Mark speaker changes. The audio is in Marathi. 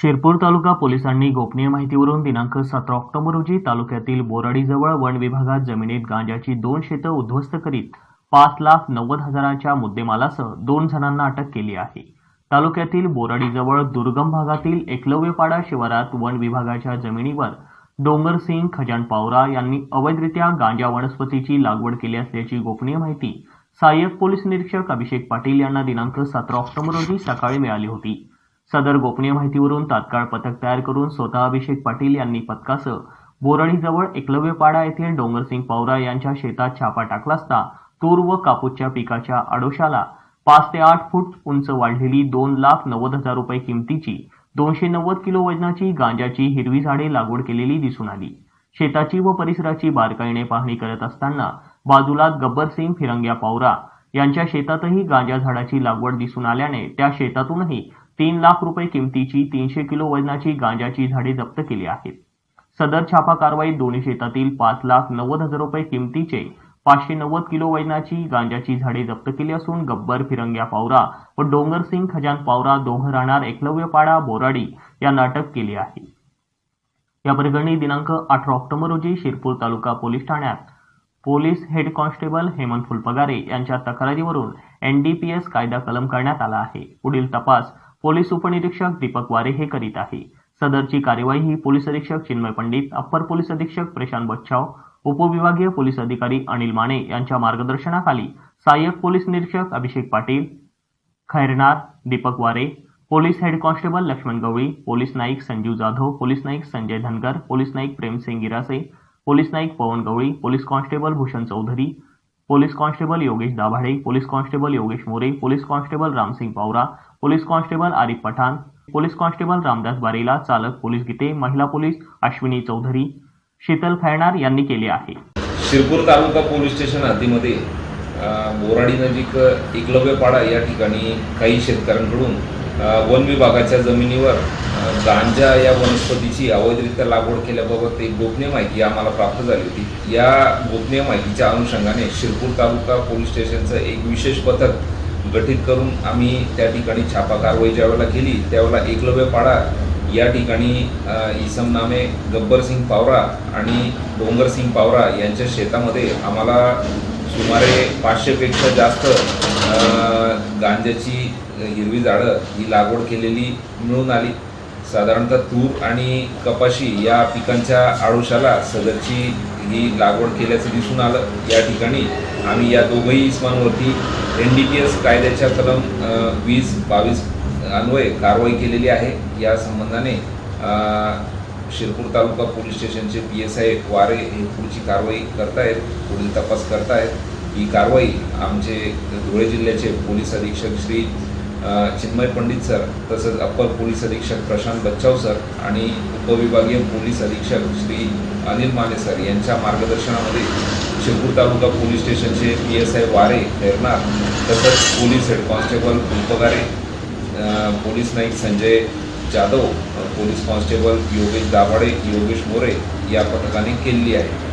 Speaker 1: शिरपूर तालुका पोलिसांनी गोपनीय माहितीवरून दिनांक सतरा ऑक्टोबर रोजी तालुक्यातील बोराडीजवळ वन विभागात जमिनीत गांजाची दोन शेतं उद्ध्वस्त करीत पाच लाख नव्वद हजाराच्या मुद्देमालासह दोन जणांना अटक केली आहे. तालुक्यातील बोराडीजवळ दुर्गम भागातील एकलव्यपाडा शिवारात वन विभागाच्या जमिनीवर डोंगरसिंग खजान पावरा यांनी अवैधरित्या गांजा वनस्पतीची लागवड केली असल्याची गोपनीय माहिती सहाय्यक पोलीस निरीक्षक अभिषेक पाटील यांना दिनांक सतरा ऑक्टोबर रोजी सकाळी मिळाली होती. सदर गोपनीय माहितीवरून तात्काळ पथक तयार करून स्वतः अभिषेक पाटील यांनी पथकासह बोराडीजवळ एकलव्यपाडा येथील डोंगरसिंग पवरा यांच्या शेतात छापा टाकला असता तूर व कापूसच्या पिकाच्या आडोशाला पाच ते आठ फूट उंच वाढलेली दोन लाख नव्वद हजार रुपये किमतीची दोनशे नव्वद किलो वजनाची गांजाची हिरवी झाडे लागवड केलेली दिसून आली. शेताची व परिसराची बारकाईने पाहणी करत असताना बाजूला गब्बरसिंग फिरंग्या पावरा यांच्या शेतातही गांजा झाडाची लागवड दिसून आल्याने त्या शेतातूनही तीन लाख रुपये किमतीची तीनशे किलो वजनाची गांजाची झाडे जप्त केली आहेत. सदर छापा कारवाईत दोन्ही शेतातील पाच लाख नव्वद हजार रुपये किमतीचे पाचशे नव्वद किलो वजनाची गांजाची झाडे जप्त केली असून गब्बर फिरंग्या पावरा व डोंगरसिंग खजान पावरा दोघं राहणार एकलव्यपाडा बोराडी यांना अटक केली आहे. या प्रकरणी दिनांक अठरा ऑक्टोबर रोजी शिरपूर तालुका पोलीस ठाण्यात police head constable Hemant Phulpagare यांच्या तक्रारीवरून एनडीपीएस कायदा कलम करण्यात आला आहे. पुढील तपास पोलीस उपनिरीक्षक दीपक वारे हे करीत आहे. सदरची कार्यवाही ही पोलीस अधीक्षक चिन्मय पंडित अप्पर पोलीस अधीक्षक प्रशांत बच्छाव उपविभागीय पोलीस अधिकारी अनिल माने यांच्या मार्गदर्शनाखाली सहाय्यक पोलीस निरीक्षक अभिषेक Patil Khairnar Deepak Ware police head constable Laxman Gawali police Naik Sanjeev Jadhav police Naik Sanjay Dhangar police Naik Premsingh Girase police Naik Pawan Gawali police constable Bhushan Chaudhari police constable Yogesh Dabhade police constable Yogesh More police constable Ramsingh Pawara police constable Arif Pathan police constable Ramdas Barela चालक पोलीस गीते महिला पोलीस अश्विनी चौधरी शीतल खैरनार यांनी केले आहे.
Speaker 2: शिरपूर तालुका पोलीस स्टेशन हद्दीमध्ये बोराडी नजीक एकलव्यपाडा या ठिकाणी काही शेतकऱ्यांकडून वन विभागाच्या जमिनीवर गांजा या वनस्पतीची अवैधरित्या लागवड केल्याबाबत एक गोपनीय माहिती आम्हाला प्राप्त झाली होती. या गोपनीय माहितीच्या अनुषंगाने शिरपूर तालुका पोलीस स्टेशनचं एक विशेष पथक गठीत करून आम्ही त्या ठिकाणी छापा कारवाई ज्यावेळेला केली त्यावेळेला एकलव्य पाडा या ठिकाणी इसम नामे गब्बरसिंग पावरा आणि डोंगरसिंग पावरा यांच्या शेतामध्ये आम्हाला सुमारे पाचशेपेक्षा जास्त गांज्याची गांजाची हिरवी झाडं ही लागवड केलेली मिळून आली. साधारणतः तूर आणि कपाशी या पिकांच्या आडोशाला सदरची ही लागवड केल्याचं दिसून आलं. या ठिकाणी आम्ही या दोघंही इस्मांवरती एन डी पी एस कायद्याच्या कलम वीस बावीस अन्वये कारवाई केलेली आहे. या संबंधाने शिरपूर तालुका पोलीस स्टेशनचे पी एस आय वारे हे पुढची कारवाई करतायत पुढील तपास करतायत. ही कारवाई आमचे धुळे जिल्ह्याचे पोलीस अधीक्षक श्री चिन्मय पंडित सर तसंच अप्पर पोलीस अधीक्षक प्रशांत बच्चाव सर आणि उपविभागीय पोलीस अधीक्षक श्री अनिल माने सर यांच्या मार्गदर्शनामध्ये शिरपूर तालुका पोलीस स्टेशनचे P S I Ware Khairnar तसंच police head constable Phulpagare police naik Sanjay Jadhav police constable Yogesh Dabhade Yogesh More या पथकाने केलेली आहे.